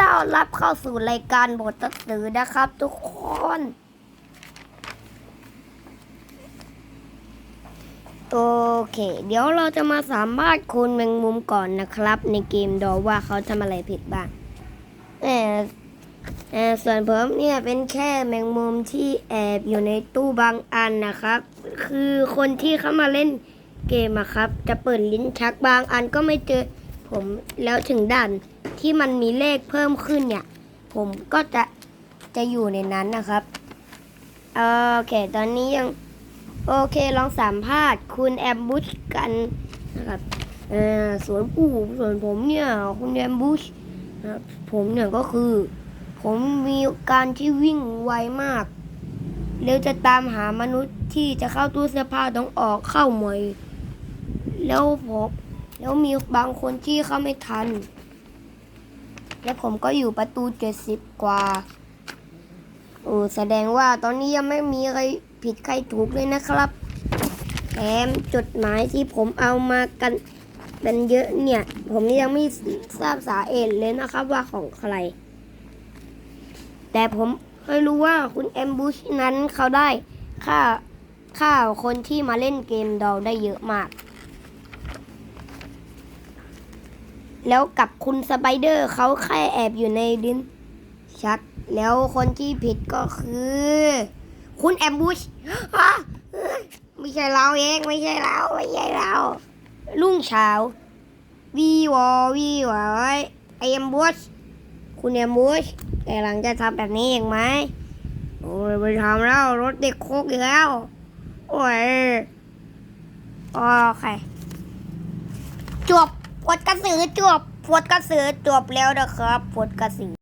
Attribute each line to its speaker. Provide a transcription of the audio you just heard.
Speaker 1: ต้อนรับเข้าสู่รายการบทตัดสือนะครับทุกคน โอเค เดี๋ยวเราจะมาสามารถคุณแมงมุมก่อนนะครับ ในเกมดอว่าเขาทำอะไรผิดบ้างเออเออส่วนผมเนี่ยเป็นแค่แมงมุมที่แอบอยู่ในตู้บางอันนะครับ คือคนที่เข้ามาเล่นเกมอะครับ จะเปิดลิ้นชักบางอันก็ไม่เจอผมแล้วถึงด่าน ที่มันมีเลขเพิ่มขึ้นเนี่ย ผมก็จะจะอยู่ในนั้นนะครับ โอเค ตอนนี้ยัง โอเคลองสัมภาษณ์ คุณแอมบูชกันนะครับเออส่วนผู้ส่วนผมเนี่ยคุณแอมบูชนะครับผมเนี่ยก็คือ ผมมีการที่วิ่งไวมากเร็วจะตามหามนุษย์ที่จะเข้าตู้เสื้อผ้าต้องออกเข้าหมวยแล้วผมแล้วมีบางคนที่เข้าไม่ทัน แล้วผมก็อยู่ประตูเจ็ดสิบกว่าโอ้แสดงว่าตอนนี้ยังไม่มีใครผิดใครถูกเลยนะครับแถมจดหมายที่ผมเอามากันเป็นเยอะเนี่ย ผมยังไม่ทราบสาเหตุเลยนะครับว่าของใคร แต่ผมเคยรู้ว่าคุณแอมบูชนั้นเขาได้ค่าค่าคนที่มาเล่นเกมดอลได้เยอะมาก แล้วกับคุณสไปเดอร์เขาแค่แอบอยู่ในดินชัก แล้วคนที่ผิดก็คือ คุณแอมบูชฮะไม่ใช่เราเองไม่ใช่เราไม่ใช่เรารุ่งเช้าวีวอวีวอไอแอมบูชคุณแอมบูชแต่หลังจะทำแบบนี้เองไหมโอ้ยไปทำแล้วรถเด็กโคกอีกแล้ว โอ้ยโอเคจบ ปวดกระสือจวบปวดกระสือจวบแล้วนะครับปวดกระสือ